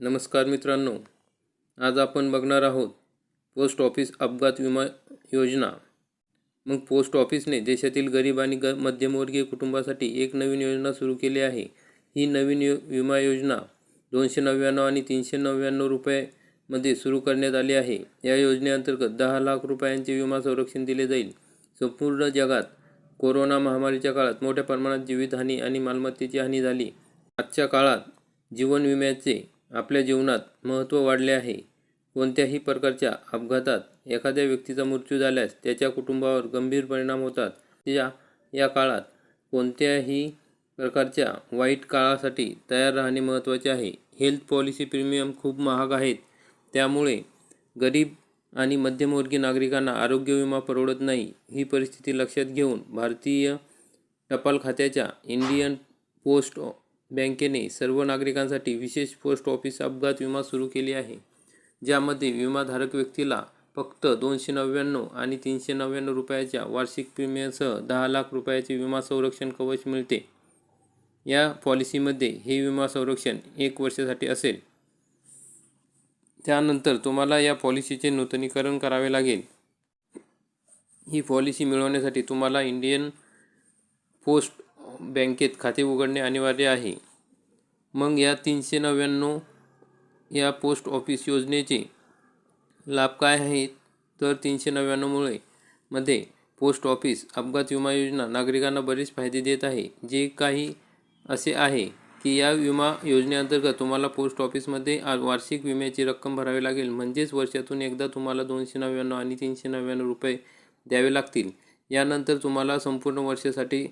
नमस्कार मित्रांनो आज आपण बघणार आहोत पोस्ट ऑफिस अपघात विमा योजना. मग पोस्ट ऑफिसने देशातील गरीब आणि ग मध्यमवर्गीय कुटुंबासाठी एक नवीन योजना सुरू केली आहे. ही नवीन यो विमा योजना दोनशे नव्याण्णव आणि तीनशे नव्याण्णव रुपयामध्ये सुरू करण्यात आली आहे. या योजनेअंतर्गत दहा लाख रुपयांचे विमा संरक्षण दिले जाईल. संपूर्ण जगात कोरोना महामारीच्या काळात मोठ्या प्रमाणात जीवितहानी आणि मालमत्तेची हानी झाली. आजच्या काळात जीवन विम्याचे आपल्या जीवनात महत्त्व वाढले आहे. कोणत्याही प्रकारच्या अपघातात एखाद्या व्यक्तीचा मृत्यू झाल्यास त्याच्या कुटुंबावर गंभीर परिणाम होतात. या या काळात कोणत्याही प्रकारच्या वाईट काळासाठी तयार राहणे महत्त्वाचे आहे. हेल्थ पॉलिसी प्रीमियम खूप महाग आहेत. त्यामुळे गरीब आणि मध्यमवर्गीय नागरिकांना आरोग्य विमा परवडत नाही ही परिस्थिती लक्षात घेऊन भारतीय टपाल खात्याच्या इंडियन पोस्ट बँकेने सर्व नागरिकांसाठी विशेष पोस्ट ऑफिस अपघात विमा सुरू केली आहे ज्यामध्ये विमाधारक व्यक्तीला फक्त दोनशे नव्याण्णव आणि तीनशे नव्याण्णव रुपयाच्या वार्षिक प्रीमियमसह दहा लाख रुपयाचे विमा संरक्षण कवच मिळते. या पॉलिसीमध्ये हे विमा संरक्षण एक वर्षासाठी असेल. त्यानंतर तुम्हाला या पॉलिसीचे नूतनीकरण करावे लागेल. ही पॉलिसी मिळवण्यासाठी तुम्हाला इंडियन पोस्ट बँकेत खाते उघडणे अनिवार्य आहे. मग या तीनशे नव्याण्णव या पोस्ट ऑफिस योजनेचे लाभ काय आहेत? तर तीनशे नव्याण्णवमुळे मध्ये पोस्ट ऑफिस अपघात विमा योजना नागरिकांना बरेच फायदे देत आहे. जे काही असे आहे की या विमा योजनेअंतर्गत तुम्हाला पोस्ट ऑफिसमध्ये आ- वार्षिक विम्याची रक्कम भरावी लागेल. म्हणजेच वर्षातून एकदा तुम्हाला दोनशे नव्याण्णव आणि तीनशे नव्याण्णव रुपये द्यावे लागतील. यानंतर तुम्हाला संपूर्ण वर्षासाठी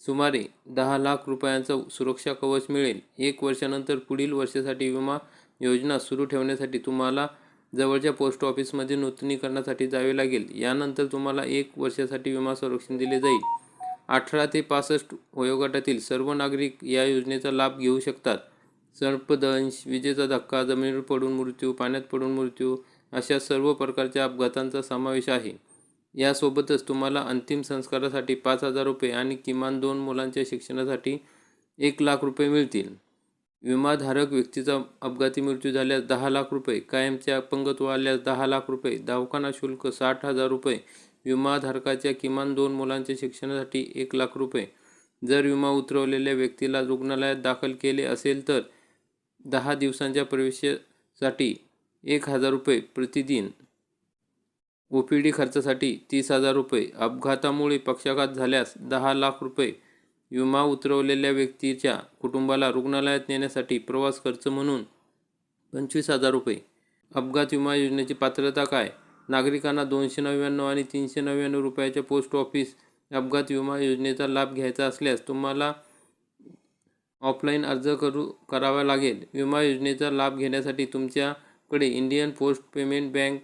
सुमारे दहा लाख रुपयांचं सुरक्षा कवच मिळेल. एक वर्षानंतर पुढील वर्षासाठी विमा योजना सुरू ठेवण्यासाठी तुम्हाला जवळच्या पोस्ट ऑफिसमध्ये नूतनीकरणासाठी जावे लागेल. यानंतर तुम्हाला एक वर्षासाठी विमा संरक्षण दिले जाईल. अठरा ते पासष्ट वयोगटातील सर्व नागरिक या योजनेचा लाभ घेऊ शकतात. सर्पदंश विजेचा धक्का जमिनीवर पडून मृत्यू पाण्यात पडून मृत्यू अशा सर्व प्रकारच्या अपघातांचा समावेश आहे. यासोबतच तुम्हाला अंतिम संस्कारासाठी पाच हजार रुपये आणि किमान दोन मुलांच्या शिक्षणासाठी एक लाख रुपये मिळतील. विमाधारक व्यक्तीचा अपघाती मृत्यू झाल्यास दहा लाख रुपये कायमचे अपंगत्व आल्यास दहा लाख रुपये दवाखाना शुल्क साठ हजार रुपये विमाधारकाच्या किमान दोन मुलांच्या शिक्षणासाठी एक लाख रुपये. जर विमा उतरवलेल्या व्यक्तीला रुग्णालयात दाखल केले असेल तर दहा दिवसांच्या प्रवेशासाठी एक हजार रुपये प्रतिदिन ओ पी डी खर्चासाठी तीस हजार रुपये. अपघातामुळे पक्षाघात झाल्यास दहा लाख रुपये. विमा उतरवलेल्या व्यक्तीच्या कुटुंबाला रुग्णालयात नेण्यासाठी प्रवास खर्च म्हणून पंचवीस हजार रुपये. अपघात विमा योजनेची पात्रता काय? नागरिकांना दोनशे नव्याण्णव आणि तीनशे नव्याण्णव रुपयाच्या पोस्ट ऑफिस अपघात विमा योजनेचा लाभ घ्यायचा असल्यास तुम्हाला ऑफलाईन अर्ज करू करावा लागेल. विमा योजनेचा लाभ घेण्यासाठी तुमच्याकडे इंडियन पोस्ट पेमेंट बँक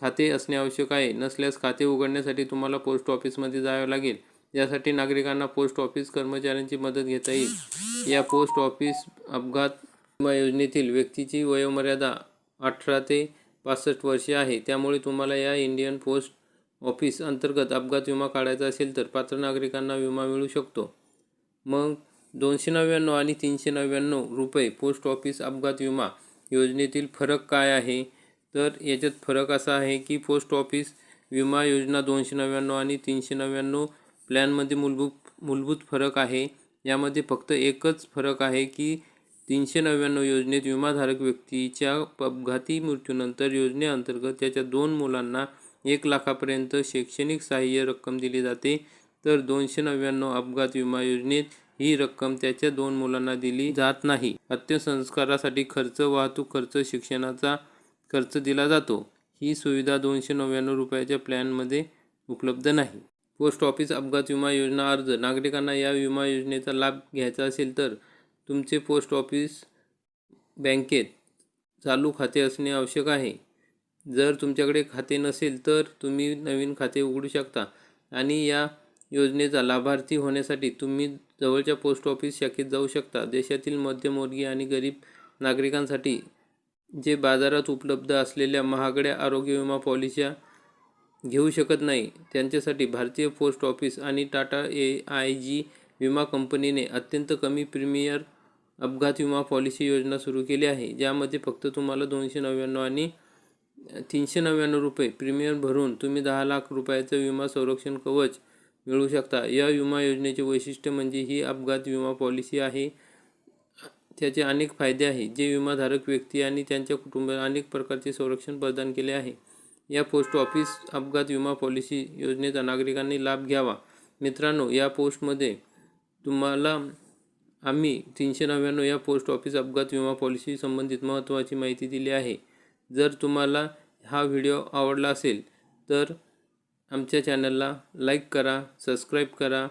खाते असणे आवश्यक आहे. नसल्यास खाते उघडण्यासाठी तुम्हाला पोस्ट ऑफिसमध्ये जावे लागेल. यासाठी नागरिकांना पोस्ट ऑफिस कर्मचाऱ्यांची मदत घेता येईल. या पोस्ट ऑफिस अपघात विमा योजनेतील व्यक्तीची वयोमर्यादा अठरा ते पासष्ट वर्षे आहे. त्यामुळे तुम्हाला या इंडियन पोस्ट ऑफिस अंतर्गत अपघात विमा काढायचा असेल तर पात्र नागरिकांना विमा मिळू शकतो. मग दोनशे नव्याण्णव आणि तीनशे नव्याण्णव रुपये पोस्ट ऑफिस अपघात विमा योजनेतील फरक काय आहे? तर याच्यात फरक असा आहे की पोस्ट ऑफिस विमा योजना दोनशे नव्याण्णव आणि तीनशे नव्याण्णव प्लॅनमध्ये मूलभूत मूलभूत फरक आहे. यामध्ये फक्त एकच फरक आहे की तीनशे नव्याण्णव योजनेत विमाधारक व्यक्तीच्या अपघाती मृत्यूनंतर योजनेअंतर्गत त्याच्या दोन मुलांना एक लाखापर्यंत शैक्षणिक सहाय्य रक्कम दिली जाते. तर दोनशे नव्याण्णव अपघात विमा योजनेत ही रक्कम त्याच्या दोन मुलांना दिली जात नाही. अंत्यसंस्कारासाठी खर्च वाहतूक खर्च शिक्षणाचा खर्च दिला जातो. ही सुविधा दोनशे नव्याण्णव रुपयाच्या प्लॅनमध्ये उपलब्ध नाही. पोस्ट ऑफिस अपघात विमा योजना अर्ज. नागरिकांना या विमा योजनेचा लाभ घ्यायचा असेल तर तुमचे पोस्ट ऑफिस बँकेत चालू खाते असणे आवश्यक आहे. जर तुमच्याकडे खाते नसेल तर तुम्ही नवीन खाते उघडू शकता आणि या योजनेचा लाभार्थी होण्यासाठी तुम्ही जवळच्या पोस्ट ऑफिस शाखेत जाऊ शकता. देशातील मध्यमवर्गीय आणि गरीब नागरिकांसाठी जे बाजारात उपलब्ध असलेल्या महागड्या आरोग्य विमा पॉलिसीच्या घेऊ शकत नाही त्यांच्यासाठी भारतीय पोस्ट ऑफिस आणि टाटा ए आय जी विमा कंपनीने अत्यंत कमी प्रीमियर अपघात विमा पॉलिसी योजना सुरू केली आहे ज्यामध्ये फक्त तुम्हाला दोनशे नव्याण्णव आणि तीनशे नव्याण्णव रुपये प्रीमियम भरून तुम्ही दहा लाख रुपयाचं विमा संरक्षण कवच मिळवू शकता. या विमा योजनेचे वैशिष्ट्य म्हणजे ही अपघात विमा पॉलिसी आहे त्याचे अनेक फायदे आहेत जे विमाधारक व्यक्ती आणि त्यांच्या कुटुंबाला अनेक प्रकारचे संरक्षण प्रदान केले आहे. या पोस्ट ऑफिस अपघात विमा पॉलिसी योजनेचा नागरिकांनी लाभ घ्यावा. मित्रांनो या पोस्टमध्ये तुम्हाला आम्ही तीनशे नव्याण्णव या पोस्ट ऑफिस अपघात विमा पॉलिसी संबंधित महत्त्वाची माहिती दिली आहे. जर तुम्हाला हा व्हिडिओ आवडला असेल तर आमच्या चॅनलला लाईक करा सबस्क्राईब करा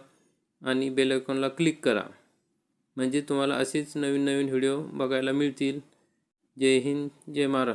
आणि बेल आयकॉनला क्लिक करा. म्हणजे तुम्हाला असेच नवीन नवीन व्हिडिओ बघायला मिळतील. जय हिंद जय महाराष्ट्र.